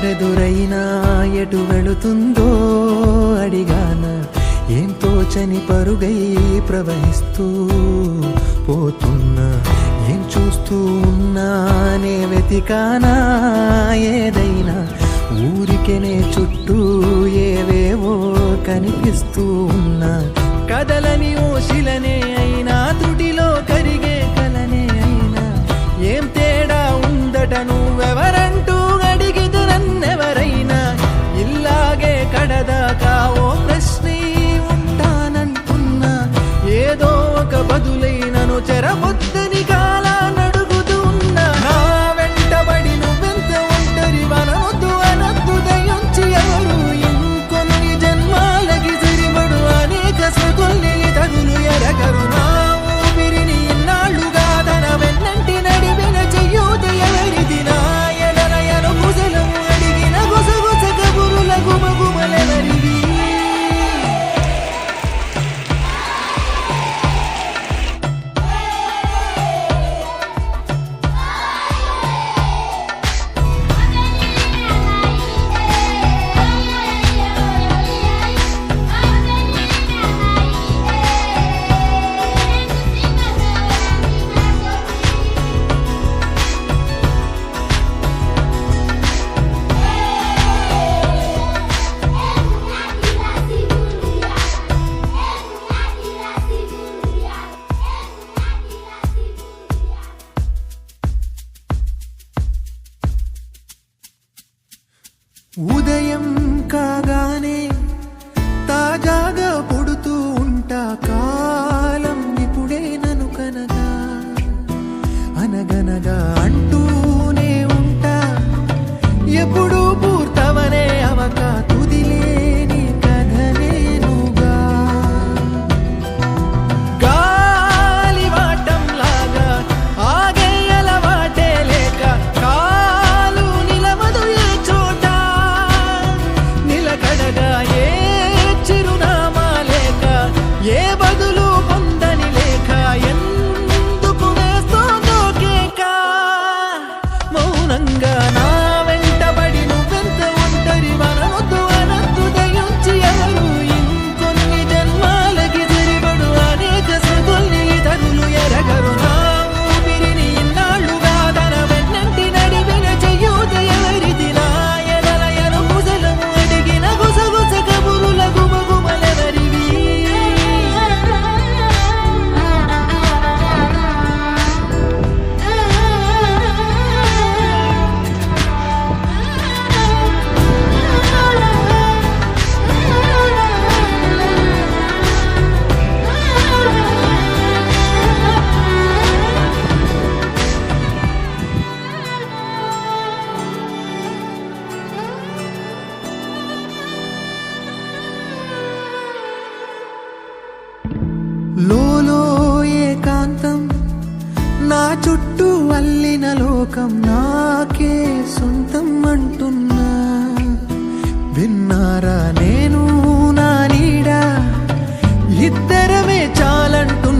దారెదురైనా ఎటు వెళుతుందో అడిగాన. ఏం తోచని పరుగై ప్రవహిస్తూ పోతున్నా. ఏం చూస్తూ ఉన్నానే వెతికానా ఏదైనా. ఊరికెనే చుట్టూ ఏవేవో కనిపిస్తూ ఉన్నా. కదలని ఓశిలనే అయినా తుటిలో కరిగే కలనే అయినా. ఏం తేడా ఉందటను చుట్టూ అల్లిన లోకం నాకే సొంతం అంటున్నా. విన్నారా నేను నా నీడా? ఇద్దరమే చాలంటున్నా.